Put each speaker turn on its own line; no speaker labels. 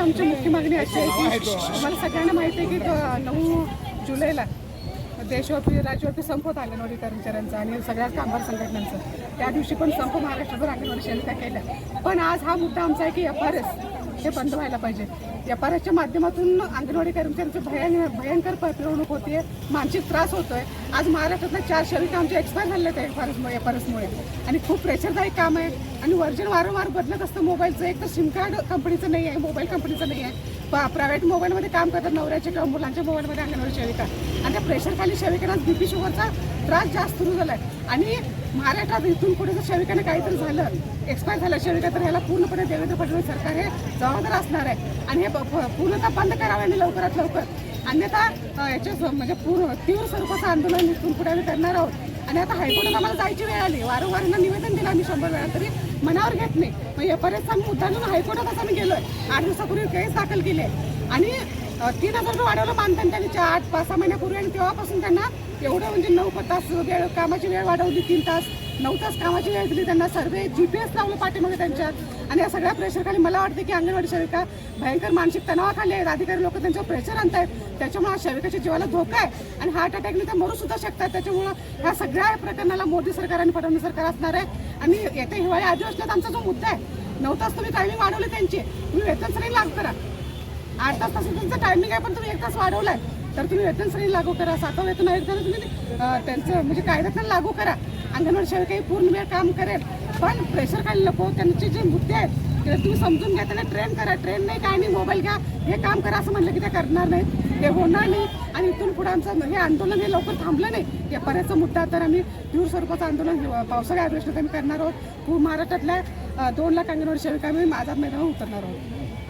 आमची मुख्य मागणी अशी आहे की आम्हाला सगळ्यांना माहिती आहे की द- नऊ जुलैला देशव्यापी राज्यव्यापी संप होता अंगणवाडी कर्मचाऱ्यांचा आणि सगळ्या कामगार संघटनांचा. त्या दिवशी पण संप महाराष्ट्रभर अंगणवाडी सेविका केल्या. पण आज हा मुद्दा आमचा आहे की एफ आर एस हे बंद व्हायला पाहिजे. एफ माध्यमातून अंगणवाडी कर्मचाऱ्यांची भयान भयंकर पिळवणूक होते मानसिक त्रास होतोय. आज महाराष्ट्रातल्या चार शरीर आमचे एक्सपायर झाले आहेत एफ आर आणि खूप प्रेशरदायक काम आहे. आणि वर्जन वारंवार बदलत असतं मोबाईलचं. एक तर सिम कार्ड कंपनीचं नाही आहे मोबाईल कंपनीचं नाही आहे प्रायव्हेट मोबाईलमध्ये काम करतात नवऱ्याच्या किंवा मुलांच्या मोबाईलमध्ये अंगणवाडी सेविका. आणि त्या प्रेशरखाली सेविकांना बीपी शुगरचा त्रास जास्त सुरू झाला आहे आणि महाराष्ट्रात इथून पुढे जर शेविकाने काहीतरी झालं एक्सपायर झालं शेविका तर ह्याला पूर्णपणे देवेंद्र फडणवीस सरकार हे जबाबदार असणार आहे. आणि हे पूर्णतः बंद करावं आणि लवकरात लवकर. अन्यथा याच्या म्हणजे पूर्ण तीव्र स्वरूपाचं आंदोलन इथून पुढे आम्ही करणार आहोत. आणि आता हायकोर्टात आम्हाला जायची वेळ आली. वारंवार निवेदन दिलं आम्ही शंभर वेळा तरी. मनावर घेत नाही. मग या पर्यंत आम्ही मुद्दा हायकोर्टात असं आम्ही गेलोय. आठ दिवसापूर्वी केस दाखल केले आणि तीन हजार रुपये वाढवलं मानधन त्यांनी चार आठ पाच सहा महिन्यापूर्वी आणि तेव्हापासून त्यांना एवढं म्हणजे नऊ तास वेळ कामाची वेळ वाढवली तीन तास नऊ तास कामाची वेळ दिली त्यांना. सर्वे जी पी एस लावलं पाठीमागे त्यांच्यात. आणि या सगळ्या प्रेशरखाली मला वाटतं की अंगणवाडी सेविका भयंकर मानसिक तणावाखाली आहेत. अधिकारी लोक त्यांच्यावर प्रेशर आणतायत. त्याच्यामुळे सेविकाच्या जीवाला धोका आहे. आणि हार्ट अटॅकने त्या मरूसुद्धा शकतात. त्याच्यामुळं ह्या सगळ्या प्रकरणाला मोदी सरकार आणि फडणवीस सरकार असणार आहे आणि येत्या हिवाळी अधिवेशनात आमचा जो मुद्दा आहे नऊ तास तुम्ही टायमिंग वाढवले त्यांची. तुम्ही वेतन श्रेणी लागू करा. आठ तास तसं तुमचं टायमिंग आहे पण तुम्ही एक तास वाढवलाय. तर तुम्ही वेतन श्रेणी लागू करा सातवा वेतन आयोगाने तुम्ही त्यांचं म्हणजे कायद्यातून लागू करा. अंगणवाडी सेविका पूर्ण वेळ काम करेल पण प्रेशर खाली नको त्यांचे जे मुद्दे आहेत ते तुम्ही समजून घ्या त्यांना ट्रेन करा ट्रेन नाही काय नाही मोबाईल घ्या हे काम करा असं म्हणलं की ते करणार नाही ते होणार नाही. आणि इथून पुढे आमचं हे आंदोलन हे लवकर थांबलं नाही. या पर्याचा मुद्दा तर आम्ही तीव्र स्वरूपाचं आंदोलन पावसाळ्या अधिवेशनात आम्ही करणार आहोत. महाराष्ट्रातल्या दोन लाख अंगणवाडी सेविका आम्ही आझाद मैदानावर उतरणार आहोत.